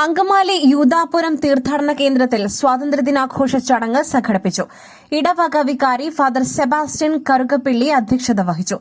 Angamaly Yuthapuram തീർത്ഥാടന കേന്ദ്രത്തിൽ സ്വാതന്ത്ര്യദിനാഘോഷ ചടങ്ങ് സംഘടിപ്പിച്ചു. ഇടവക വികാരി ഫാദർ സെബാസ്റ്റ്യൻ കറുകപ്പിള്ളി അധ്യക്ഷത വഹിച്ചു.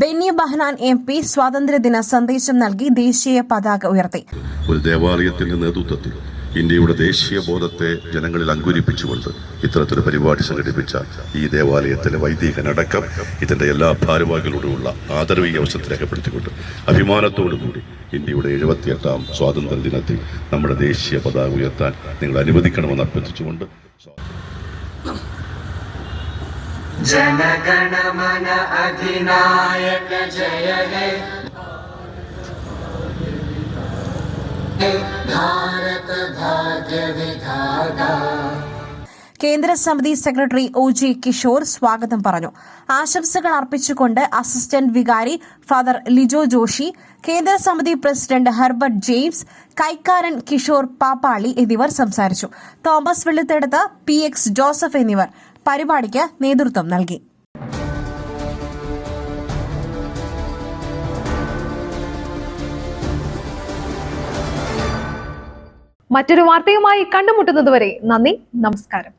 ബെന്നി ബഹനാൻ എം പി സ്വാതന്ത്ര്യദിന സന്ദേശം നൽകി ദേശീയ പതാക ഉയർത്തി. ഒരു ദേവാലയത്തിന്റെ നേതൃത്വത്തിൽ ഇന്ത്യയുടെ ദേശീയ ബോധത്തെ ജനങ്ങളിൽ അങ്കുരിപ്പിച്ചുകൊണ്ട് ഇത്തരത്തിലൊരു പരിപാടി സംഘടിപ്പിച്ച ഈ ദേവാലയത്തിലെ വൈദികനടക്കം ഇതിന്റെ എല്ലാ ഭാരവാഹികളോടുമുള്ള ആദരവ് ഈ അവസരത്തിൽ രേഖപ്പെടുത്തിക്കൊണ്ട് അഭിമാനത്തോടുകൂടി ഇന്ത്യയുടെ എഴുപത്തിയെട്ടാം സ്വാതന്ത്ര്യ ദിനത്തിൽ നമ്മുടെ ദേശീയ പതാക ഉയർത്താൻ നിങ്ങൾ അനുവദിക്കണമെന്ന് അഭ്യർത്ഥിച്ചുകൊണ്ട് ജനഗണമന ഭാരത ഭാഗ്യ വിധാതാ. കേന്ദ്ര സമിതി സെക്രട്ടറി ഒ ജി കിഷോർ സ്വാഗതം പറഞ്ഞു. ആശംസകൾ അർപ്പിച്ചുകൊണ്ട് അസിസ്റ്റന്റ് വികാരി ഫാദർ ലിജോ ജോഷി കേന്ദ്ര സമിതി പ്രസിഡന്റ് ഹെർബർട്ട് ജെയിംസ് കൈക്കാരൻ കിഷോർ പാപ്പാളി എന്നിവർ സംസാരിച്ചു. Thomas Vellitheduthu P X Joseph എന്നിവർ പരിപാടിക്ക് നേതൃത്വം നൽകി. മറ്റൊരു വാർത്തയുമായി കണ്ടുമുട്ടുന്നതുവരെ നന്ദി നമസ്കാരം.